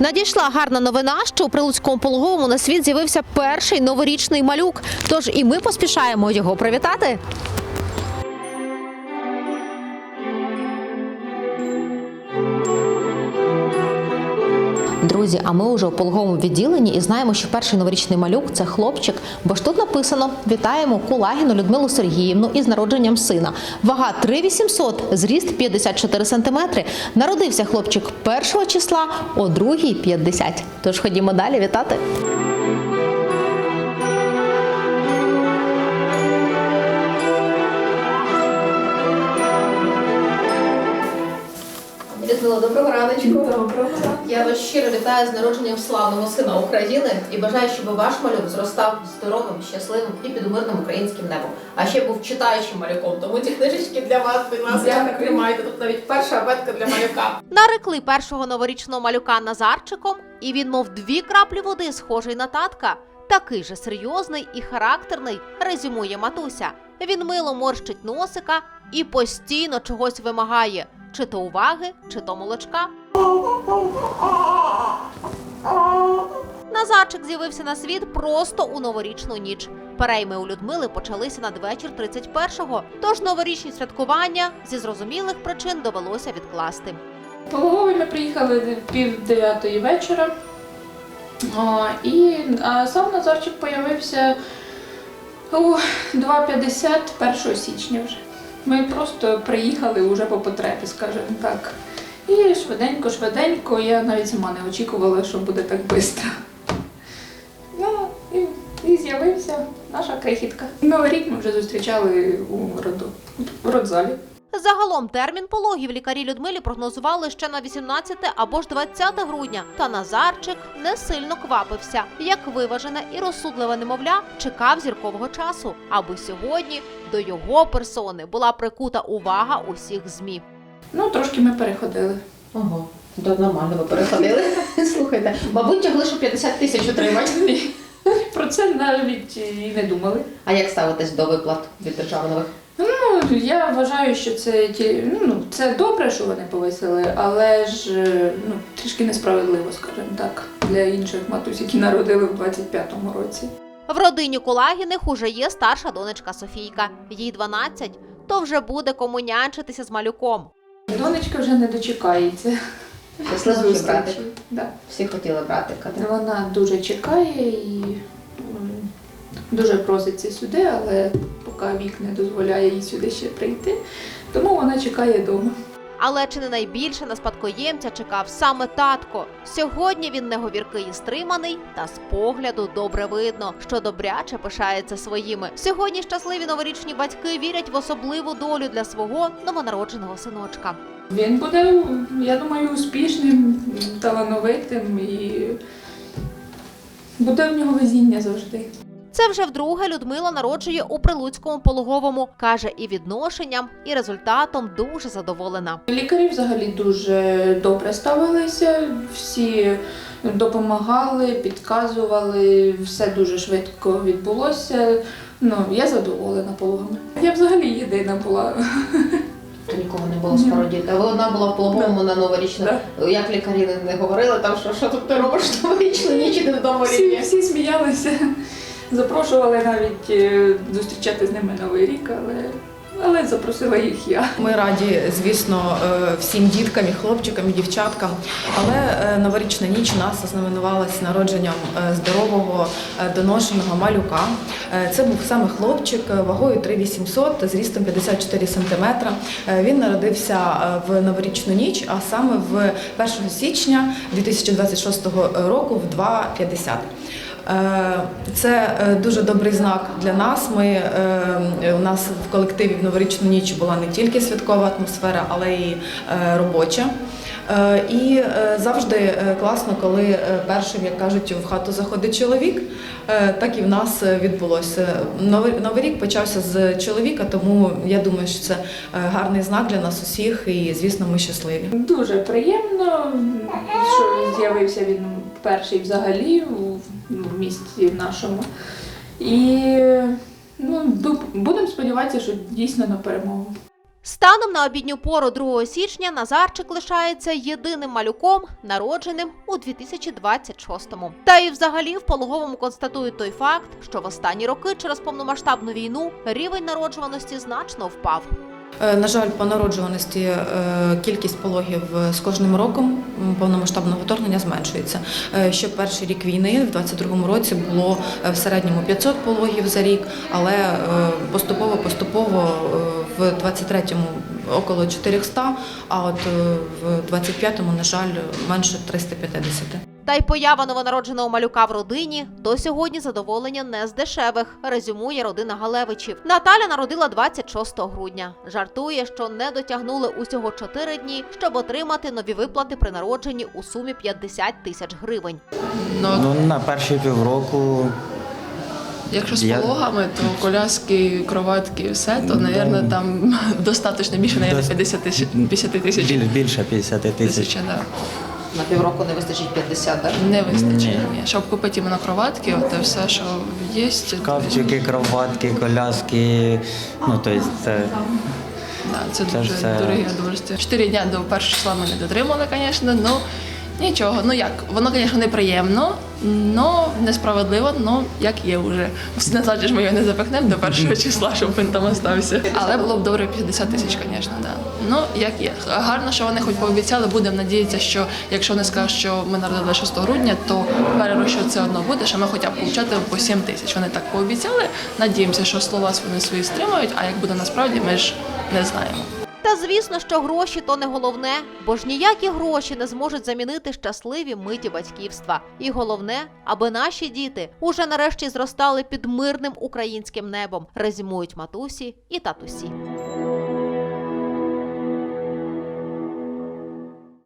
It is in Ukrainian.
Надійшла гарна новина, що у прилуцькому пологовому на світ з'явився перший новорічний малюк. Тож і ми поспішаємо його привітати. Друзі, а ми вже у пологовому відділенні і знаємо, що перший новорічний малюк це хлопчик. Бо ж тут написано: вітаємо Кулагіну Людмилу Сергіївну із народженням сина. Вага 3800, зріст 54 сантиметри. Народився хлопчик першого числа, о другій 50. Тож ходімо далі вітати. Людмила, доброго раночку. Я вас щиро вітаю з народженням славного сина України і бажаю, щоб ваш малюк зростав здоровим, щасливим і під мирним українським небом. А ще був читаючим малюком. Тому ці книжечки для вас, будь ласка, тримайте. Тут навіть перша абетка для малюка. Нарекли першого новорічного малюка Назарчиком, і він, мов дві краплі води, схожий на татка. Такий же серйозний і характерний, резюмує матуся. Він мило морщить носика і постійно чогось вимагає: чи то уваги, чи то молочка. Назарчик з'явився на світ просто у новорічну ніч. Перейми у Людмили почалися надвечір 31-го, тож новорічні святкування зі зрозумілих причин довелося відкласти. Пологовий ми приїхали пів дев'ятої вечора. І сам Назарчик появився у 2.50 1 січня вже. Ми просто приїхали вже по потребі, скажімо так. І швиденько, швиденько, я навіть сама не очікувала, що буде так швидко. Ну, і, і з'явився наша крихітка. Новий рік ми вже зустрічали у роду, в родзалі. Загалом термін пологів лікарі Людмилі прогнозували ще на 18 або ж 20 грудня. Та Назарчик не сильно квапився. Як виважене і розсудливе немовля чекав зіркового часу, аби сьогодні до його персони була прикута увага усіх змі. Ну, трошки ми переходили. Ого, то нормально ви переходили. Слухайте, мабуть, тягли, що 50 тисяч отримати. Про це навіть і не думали. А як ставитесь до виплат від держави нових? Ну, я вважаю, що це ті, ну, це добре, що вони повисили, але ж ну, трішки несправедливо, скажімо так, для інших матусь, які народили в 25-му році. В родині Кулагіних уже є старша донечка Софійка. Їй 12, то вже буде кому нянчитися з малюком. Донечка вже не дочекається. Зустрічі. братик. Да. Всі хотіли братика. Вона дуже чекає і дуже проситься сюди, але поки вік не дозволяє їй сюди ще прийти, тому вона чекає вдома. Але чи не найбільше на спадкоємця чекав саме татко? Сьогодні він неговіркий і стриманий, та з погляду добре видно, що добряче пишається своїми. Сьогодні щасливі новорічні батьки вірять в особливу долю для свого новонародженого синочка. Він буде, я думаю, успішним, талановитим і буде в нього везіння завжди. Це вже вдруге Людмила народжує у прилуцькому пологовому. каже, і відношенням, і результатом дуже задоволена. Лікарі взагалі дуже добре ставилися, всі допомагали, підказували, все дуже швидко відбулося. Ну, я задоволена пологами. Я взагалі єдина була. То нікого не було з скоро Вона була в пологовому на новорічну. Як лікарі не- говорили, там що, що тут ти робиш? Новорічну ніч і ти додому Всі, всі сміялися, запрошували навіть е, зустрічати з ними новий рік, але, але запросила їх я. Ми раді, звісно, е, всім діткам, і хлопчикам, і дівчаткам. Але е, новорічна ніч у нас ознаменувалась народженням е, здорового доношеного малюка. Це був саме хлопчик вагою 3800, зрістом 54 см. Він народився в новорічну ніч, а саме в 1 січня 2026 року в 2.50. Е, Це е, дуже добрий знак для нас. Ми, е, у нас в колективі в новорічну ніч була не тільки святкова атмосфера, але й робоча. І завжди класно, коли першим, як кажуть, в хату заходить чоловік. Так і в нас відбулося. Новий, рік почався з чоловіка, тому я думаю, що це гарний знак для нас усіх, і звісно, ми щасливі. Дуже приємно, що з'явився він перший взагалі у в місті нашому. І ну, будемо сподіватися, що дійсно на перемогу. Станом на обідню пору 2 січня Назарчик лишається єдиним малюком, народженим у 2026-му. Та і взагалі в пологовому констатують той факт, що в останні роки через повномасштабну війну рівень народжуваності значно впав. Е, На жаль, по народжуваності е, кількість пологів е, з кожним роком повномасштабного вторгнення зменшується. Ще перший рік війни, в 22-му році, було в середньому 500 пологів за рік, але поступово-поступово в 23-му около 400, а от в 25-му, на жаль, менше 350. Та й поява новонародженого малюка в родині до сьогодні задоволення не з дешевих, резюмує родина Галевичів. Наталя народила 26 грудня. Жартує, що не дотягнули усього 4 дні, щоб отримати нові виплати при народженні у сумі 50 тисяч гривень. Ну, Ну, на перші півроку якщо з я- пологами, то коляски, кроватки, все, то, мабуть, там достатньо більше, навіть Дос- 50 тисяч. 50 тисяч. біль- більше 50 тисяч. На півроку не вистачить 50, так? Не вистачить. Ні. Ні. Щоб купити іменно кроватки, от все, що є. Капчики, кроватки, коляски. Ну, тобто це Да, це Це дуже це... дорогі удовольствия. Чотири дня до першого числа ми не дотримали, звісно, ну нічого. Ну як, воно, звісно, неприємно, но несправедливо, ну як є вже. Не значить, ми його не запихнемо до першого числа, щоб він там остався. Але було б добре 50 тисяч, звісно, да. Ну як є. Гарно, що вони хоч пообіцяли, будемо надіятися, що якщо вони скажуть, що ми народили 6 грудня, то перерозчет це одно буде, що ми хоча б получати по 7 тисяч. Вони так пообіцяли. Надіємося, що слова вони свої стримають, а як буде насправді, ми ж не знаємо. Та звісно, що гроші то не головне, бо ж ніякі гроші не зможуть замінити щасливі миті батьківства. І головне, аби наші діти уже нарешті зростали під мирним українським небом, резюмують матусі і татусі.